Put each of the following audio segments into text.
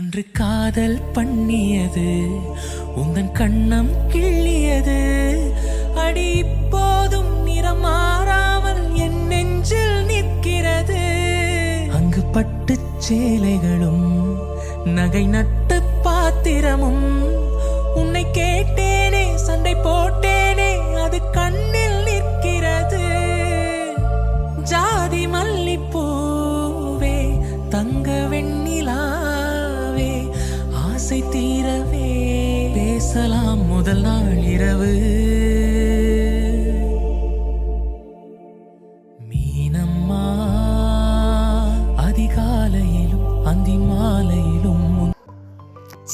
அன்று காதல் பண்ணியது. உந்தன் கண்ணம் கிள்ளியது. அடி இப்போதும் நிறம் மாறாமல் என் நெஞ்சில் நிற்கிறது. அங்கு பட்டுச் சேலைகளும் நகை நட்டு பாத்திரமும் உன்னை கே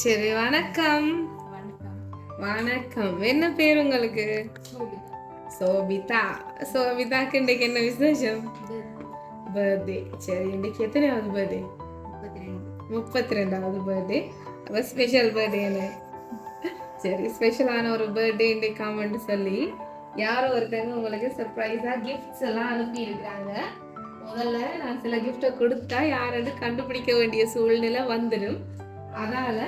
சரி வணக்கம். வணக்கம். என்ன பேர் உங்களுக்கு? சோபிதா. சோபிதாக்கு இன்றைக்கு என்ன விசேஷம்? பர்த்டே. சரி இன்றைக்கு எத்தனையாவது பர்த்டே? முப்பத்தி ரெண்டாவது பர்த்டே. அப்போ ஸ்பெஷல் பர்த்டேன்னு சரி ஸ்பெஷலான ஒரு பர்த்டே இன்றைக்கு காமெண்ட் சொல்லி யாரோ ஒருத்தவங்க உங்களுக்கு சர்ப்ரைஸாக கிஃப்ட்ஸ் எல்லாம் அனுப்பி இருக்காங்க முதல்ல நான் சில கிஃப்ட்டை கொடுத்தா யாராவது கண்டுபிடிக்க வேண்டிய சூழ்நிலை வந்துடும் அதால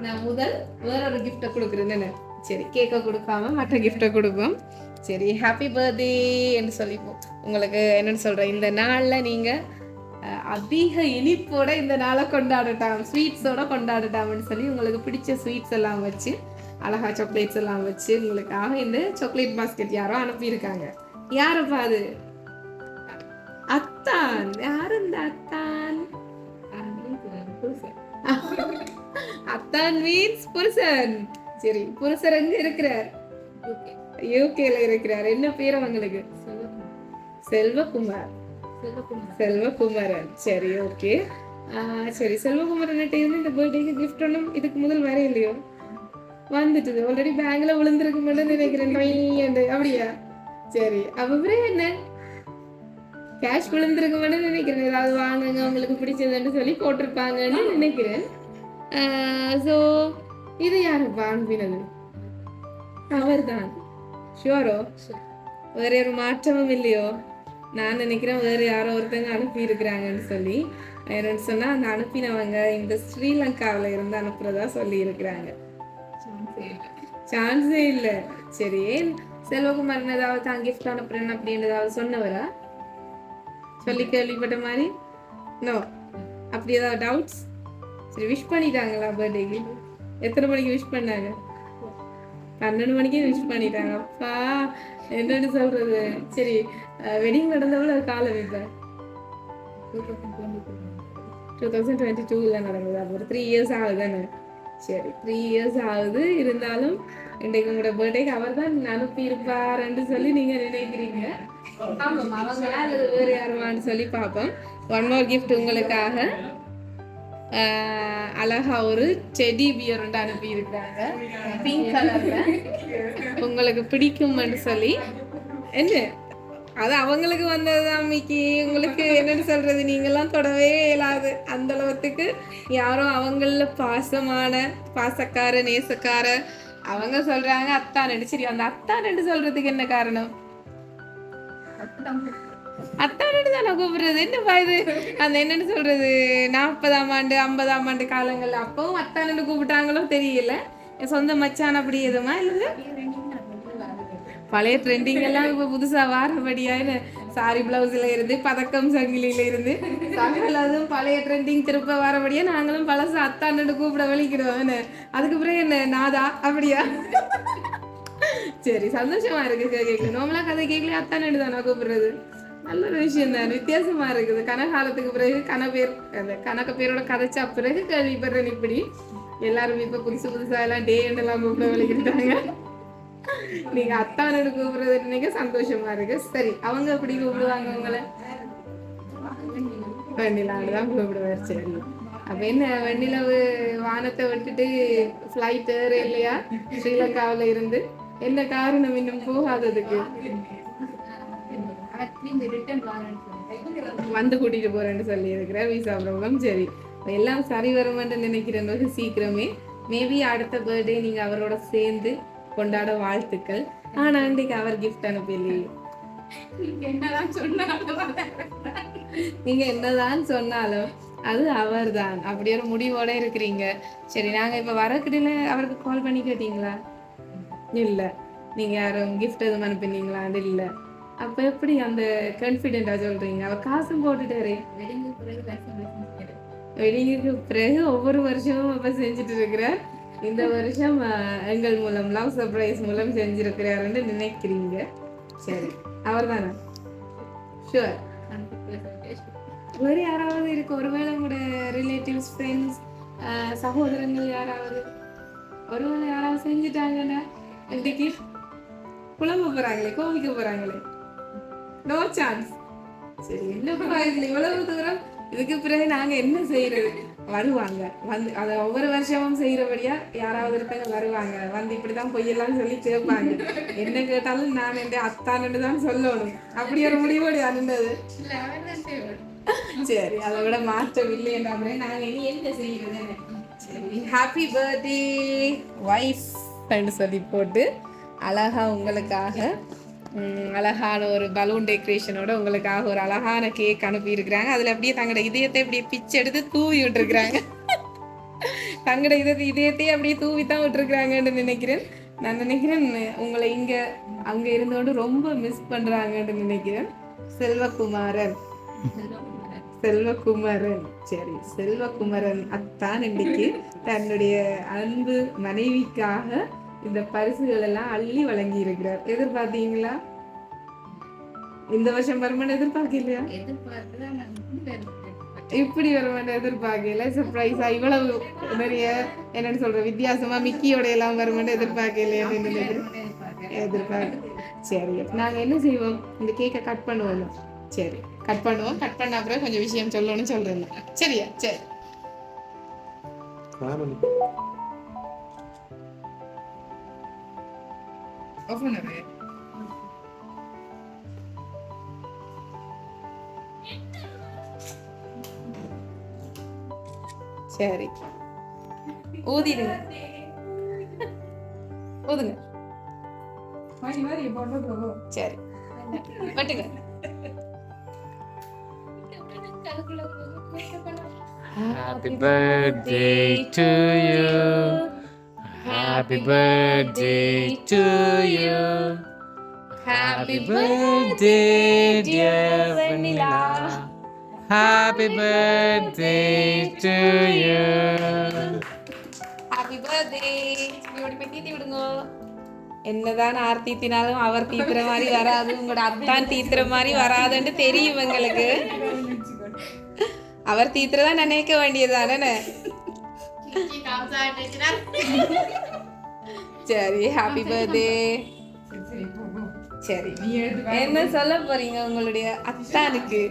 நான் முதல் வேற ஒரு கிஃப்ட்டை சரி கேக்கை கொடுக்காம மற்ற கிஃப்ட்டை கொடுப்போம். சரி ஹாப்பி பர்த்டே என்று சொல்லிப்போம். உங்களுக்கு என்னன்னு சொல்கிறேன் இந்த நாளில் நீங்கள் அதிக இனிப்போட இந்த நாளை கொண்டாடட்டாம் ஸ்வீட்ஸோட கொண்டாடட்டாம்னு சொல்லி உங்களுக்கு பிடிச்ச ஸ்வீட்ஸ் எல்லாம் வச்சு அழகா சாக்லேட்ஸ் எல்லாம் வச்சு உங்களுக்காக இந்த சாக்லேட் பாஸ்கெட் யாரோ அனுப்பியிருக்காங்க. யாரப்பா அது? அத்தான். யார் இந்த அத்தான்? அத்தான் மீன்ஸ் புருஷன். சரி புருஷர் எங்க இருக்கிறார்? யூகேல இருக்கிறார். என்ன பேர் அவங்களுக்கு? செல்வகுமார். செல்வகுமாரன். சரி ஓகே சரி செல்வகுமாரன் இருந்து இந்த பர்த்டேக்கு கிஃப்ட் ஒன்றும் இதுக்கு முதல் வர இல்லையோ வந்துட்டுது. ஆல்ரெடி பேங்க்ல விழுந்திருக்கு மட்டும் நினைக்கிறேன். அப்படியா? சரி அப்ப பிறகு என்ன? கேஷ் விழுந்திருக்க மட்டும் நினைக்கிறேன். ஏதாவது வாங்குங்க உங்களுக்கு பிடிச்சதுன்னு சொல்லி போட்டிருப்பாங்கன்னு நினைக்கிறேன். ஸோ இது யாருப்பா அனுப்பினது அவர்தான். ஷுவரோ வேற ஒரு மாற்றமும் இல்லையோ? நான் நினைக்கிறேன் வேற யாரோ ஒருத்தங்க அனுப்பி இருக்கிறாங்கன்னு சொல்லி. என்னன்னு சொன்னா அந்த அனுப்பினவங்க இந்த ஸ்ரீலங்காவில் இருந்து அனுப்புறதா சொல்லி இருக்கிறாங்க சான்ஸே இல்லை. சரி செல்வகுமாரன் ஏதாவது தான் கிஃப்ட் அனுப்புறேன் அப்படின்னு ஏதாவது சொன்னவரா? சொல்லி கேள்விப்பட்ட மாதிரி? நோ அப்படி ஏதாவது டவுட்ஸ் சரி விஷ் பண்ணிட்டாங்களா பர்த்டேக்கு எத்தனை மணிக்கு விஷ் பண்ணாங்க? பன்னெண்டு மணிக்கே விஷ் பண்ணிட்டாங்க. அப்பா என்னன்னு சொல்றது? சரி வெட்டிங் நடந்தவள காலம் இப்போ டூ தௌசண்ட் டுவெண்ட்டி டூவில் நடந்தது. அப்போ ஒரு த்ரீ இயர்ஸ் ஆகுது சரி த்ரீ இயர்ஸ் ஆகுது. இருந்தாலும் இன்றைக்கு உங்களோட பர்த்டேக்கு அவர் தான் அனுப்பியிருப்பாருன்னு சொல்லி நீங்கள் நினைக்கிறீங்க. ஆமாம் அவங்களா அல்லது வேறு யாருமான்னு சொல்லி பார்ப்போம். ஒன் மோர் கிஃப்ட் உங்களுக்காக. அழகா ஒரு செடி பியர் ஒன்று அனுப்பி இருக்காங்க பிங்க் கலரில் உங்களுக்கு பிடிக்கும்னு சொல்லி. என்ன? அது அவங்களுக்கு வந்ததுதான் மிக்கி. உங்களுக்கு என்னன்னு சொல்றது? நீங்கெல்லாம் தொடவே இயலாது. அந்த அளவுக்கு யாரோ அவங்கள பாசமான பாசக்கார நேசக்கார அவங்க சொல்றாங்க. அத்தான் சரி அந்த அத்தான் சொல்றதுக்கு என்ன காரணம்? அத்தானு தானே கூப்பிடுறது? என்னப்பா இது? அந்த என்னன்னு சொல்றது? நாற்பதாம் ஆண்டு ஐம்பதாம் ஆண்டு காலங்கள்ல அப்பவும் அத்தானு கூப்பிட்டாங்களோ தெரியல. என் சொந்த மச்சான் அப்படி எதுமா இல்லை பழைய ட்ரெண்டிங் எல்லாம் இப்போ புதுசா வாரபடியான்னு சாரி பிளவுஸ்ல இருந்து பதக்கம் சங்கிலியில இருந்து. அதுவும் பழைய ட்ரெண்டிங் திருப்ப வரபடியா நாங்களும் பழசு அத்தாண்டு கூப்பிட வலிக்கிடுவோம். அதுக்கு பிறகு என்ன? நாதா? அப்படியா? சரி சந்தோஷமா இருக்கு கேட்கணும் நார்மலா கதை கேட்கல அத்தாண்டு தானா கூப்பிடுறது? நல்ல ஒரு விஷயம் தான். வித்தியாசமா இருக்குது. கனகாலத்துக்கு பிறகு கனபேர் அந்த கணக்க பேரோட கதைச்சா பிறகு கேள்விப்படுறேன் இப்படி. எல்லாரும் இப்ப புதுசு புதுசா எல்லாம் டே எல்லாம் கூப்பிட வலிக்கிட்டாங்க. நீங்க அத்தானோட கூப்பிடுறது நீங்க சந்தோஷமா இருக்கு. சரி அவங்க எப்படி கூப்பிடுவாங்க உங்களை? வெண்ணிலான்னு தான் கூப்பிடுவார். சரி. அப்ப என்ன வெண்ணிலவு வானத்தை விட்டுட்டு ஃப்ளைட் ஏற இல்லையா ஸ்ரீலங்காவுல இருந்து. என்ன காரணம் இன்னும் போகாததுக்கு? வந்து கூட்டிட்டு போறேன்னு சொல்லி இருக்கிறேன் விசா ப்ராப்ளம் சரி. எல்லாம் சரி வருமென்று நினைக்கிறேன் வெகு சீக்கிரமே. மேபி அடுத்த பர்த்டே நீங்க அவரோட சேர்ந்து கொண்டாட வாழ்த்துக்கள். ஆனா இன்றைக்கு அவர் கிஃப்ட் அனுப்பலையே. என்னதான் சொன்னாலும் நீங்க என்னதான் சொன்னாலும் அது அவர்தான். அப்படி ஒரு முடிவோட இருக்கிறீங்க. சரி நாங்க இப்ப வரக்கிடையில அவருக்கு கால் பண்ணி கேட்டீங்களா? இல்ல. நீங்க யாரும் கிஃப்ட் எதுவும் அனுப்பினீங்களா அது இல்ல. அப்ப எப்படி அந்த கான்ஃபிடென்ட்டா சொல்றீங்க? அவள் காசும் போட்டுட்டாரு வெடிங்குக்கு பிறகு ஒவ்வொரு வருஷமும் அப்ப செஞ்சுட்டு இருக்கிறார் இந்த வருஷம் எங்கள் மூலம் லவ் சர்ப்ரைஸ் மூலம் செஞ்சிருக்கிறாருன்னு நினைக்கிறீங்க. சரி அவர் தானே ஷுவர் வேறு யாராவது இருக்கு? ஒருவேளை கூட ரிலேட்டிவ்ஸ் ஃப்ரெண்ட்ஸ் சகோதரங்கள் யாராவது? ஒருவேளை யாராவது செஞ்சுட்டாங்கன்னா இன்றைக்கு புலம்ப போகிறாங்களே கோவிக்க போகிறாங்களே நோ சான்ஸ் சரி என்னப்பா இதுல இவ்வளவு தூரம்? இதுக்கு பிறகு நாங்க என்ன செய்யறது? வருவாங்க. வந்து அதை ஒவ்வொரு வருஷமும் செய்யறபடியா யாராவது ஒருத்தங்க வருவாங்க. வந்து இப்படிதான் பொய்யெல்லாம் சொல்லி கேட்பாங்க. என்ன கேட்டாலும் நான் என் அத்தான்னு தான் சொல்லணும். அப்படி ஒரு முடிவோடு அணுந்தது சரி அதை விட மாற்றவில்லை என்றாலே நாங்க இனி என்ன செய்யறது? சரி ஹாப்பி பர்த்டே ஒய்ஃப் சொல்லி போட்டு அழகா உங்களுக்காக அழகான ஒரு பலூன் டெக்கரேஷனோட உங்களுக்காக ஒரு அழகான கேக் அனுப்பி இருக்கிறாங்க அதுல அப்படியே தங்களோட இதயத்தை அப்படியே பிச்சு எடுத்து தூவி விட்டுருக்குறாங்க. தங்களோட இதயத்தை இதயத்தையே அப்படியே தூவி தான் விட்டுருக்குறாங்கன்னு நினைக்கிறேன். நான் நினைக்கிறேன் உங்களை இங்க அங்க இருந்தோடு ரொம்ப மிஸ் பண்றாங்கன்னு நினைக்கிறேன். செல்வகுமாரன். செல்வகுமரன். சரி செல்வகுமரன் அத்தான் இன்னைக்கு தன்னுடைய அன்பு மனைவிக்காக இந்த பரிசுகள் எல்லாம் அள்ளி வழங்கி இருக்கிறார் எதிர்பார்த்தீங்களா? இந்த வருஷம் வருமானம் எதிர்பார்க்கலையா? இப்படி வருமானம் எதிர்பார்க்கல. சர்ப்ரைஸா இவ்வளவு நிறைய என்னன்னு சொல்ற வித்தியாசமா மிக்கியோட எல்லாம் வருமானம் எதிர்பார்க்கலையா எதிர்பார்க்க சரி நாங்க என்ன செய்வோம்? இந்த கேக்கை கட் பண்ணுவோம். சரி கட் பண்ணுவோம். கட் பண்ண அப்புறம் கொஞ்சம் விஷயம் சொல்லணும்னு சொல்றேன். சரியா? சரி. Off பண்ணு. சரி. ஊதிடுங்க ஊதுங்க. சரி. பட்டுங்க Happy birthday to you. Happy birthday to you. Happy birthday, dear Vanilla. Happy birthday to you. இப்படி போய் தீத்தி விடுங்க என்னதான் ஆர் தீத்தினாலும் அவர் தீத்துற மாதிரி வராது உங்களோட அத்தான் தீத்துற மாதிரி வராதுன்னு தெரியும் எங்களுக்கு அவர் தீத்துறதா நினைக்க வேண்டியதுதானே சரி ஹாப்பி பர்த்டே சரி என்ன சொல்ல போறீங்க உங்களுடைய அத்தானுக்கு?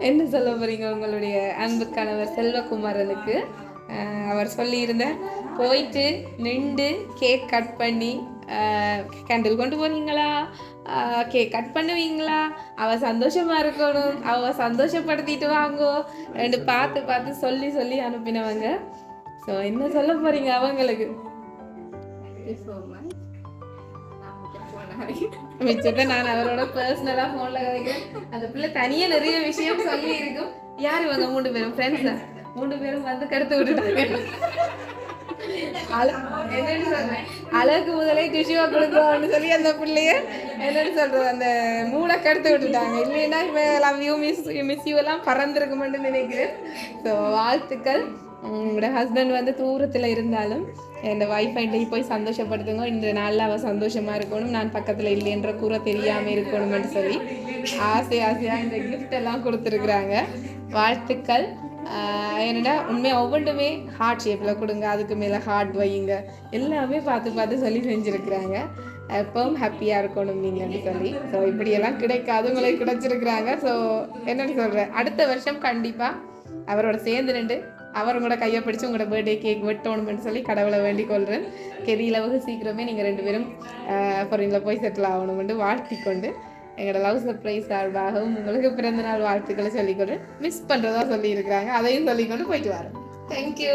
என்ன சொல்ல போறீங்க உங்களுடைய அன்பு கணவர் செல்வகுமாரனுக்கு? அவர் சொல்லியிருந்தார் போயிட்டு நின்று கேக் கட் பண்ணி கேண்டில் கொண்டு போறீங்களா கேக் கட் பண்ணுவீங்களா? அவள் சந்தோஷமா இருக்கணும். அவ சந்தோஷப்படுத்திட்டு வாங்கோ. ரெண்டு பார்த்து பார்த்து சொல்லி சொல்லி அனுப்பினவங்க. ஸோ என்ன சொல்ல போறீங்க அவங்களுக்கு? மிச்சத்தை நான் அவரோட பர்சனலா ஃபோனில் கதைக்கிறேன். அந்த பிள்ளை தனியாக நிறைய விஷயம் சொல்லி இருக்கும் யார் இவங்க மூணு பேரும்? ஃப்ரெண்ட்ஸ் மூணு பேரும் வந்து கடுத்து விட்டுட்டாங்க. அழகு முதலே டிஷ்யூவா கொடுக்குறோம்னு சொல்லி அந்த பிள்ளைய என்னன்னு சொல்றது அந்த மூளை கடுத்து விட்டுட்டாங்க. இல்லைன்னா இப்ப love you miss miss you எல்லாம் பறந்துருக்குமென்னு நினைக்கிறேன். ஸோ வாழ்த்துக்கள். உங்களோட ஹஸ்பண்ட் வந்து தூரத்தில் இருந்தாலும் இந்த வைஃபைட்டை போய் சந்தோஷப்படுத்துங்க. இந்த நாளில் அவள் சந்தோஷமாக இருக்கணும். நான் பக்கத்தில் இல்லைன்ற கூற தெரியாமல் இருக்கணும்னு சொல்லி ஆசை ஆசையாக இந்த கிஃப்ட் எல்லாம் கொடுத்துருக்குறாங்க. வாழ்த்துக்கள். என்னடா உண்மையாக ஒவ்வொன்றுமே ஹார்ட் ஷேப்பில் கொடுங்க அதுக்கு மேலே ஹார்ட் வையுங்க. எல்லாமே பார்த்து பார்த்து சொல்லி செஞ்சுருக்குறாங்க. எப்பவும் ஹாப்பியாக இருக்கணும் நீங்கள்னு சொல்லி. ஸோ இப்படியெல்லாம் கிடைக்காது உங்களுக்கு கிடைச்சிருக்கிறாங்க. ஸோ என்னன்னு சொல்கிறேன் அடுத்த வருஷம் கண்டிப்பாக அவரோட சேர்ந்து ரெண்டு அவர் உங்களோட கையை பிடிச்சி உங்களோட பர்த்டே கேக் வெட்டணும்னு சொல்லி கடவுளை வேண்டிக் கொள்கிறேன் கெதியிலவுக்கு சீக்கிரமே நீங்கள் ரெண்டு பேரும் ஃபாரினில் போய் செட்டில் ஆகணும்னு வாழ்த்தி கொண்டு எங்களோட லவ் சர்ப்ரைஸ் சார்பாகவும் உங்களுக்கு பிறந்தநாள் வாழ்த்துக்களை சொல்லிக்கொண்டு மிஸ் பண்ணுறதா சொல்லியிருக்கிறாங்க. அதையும் சொல்லிக்கொண்டு போயிட்டு வரோம். தேங்க்யூ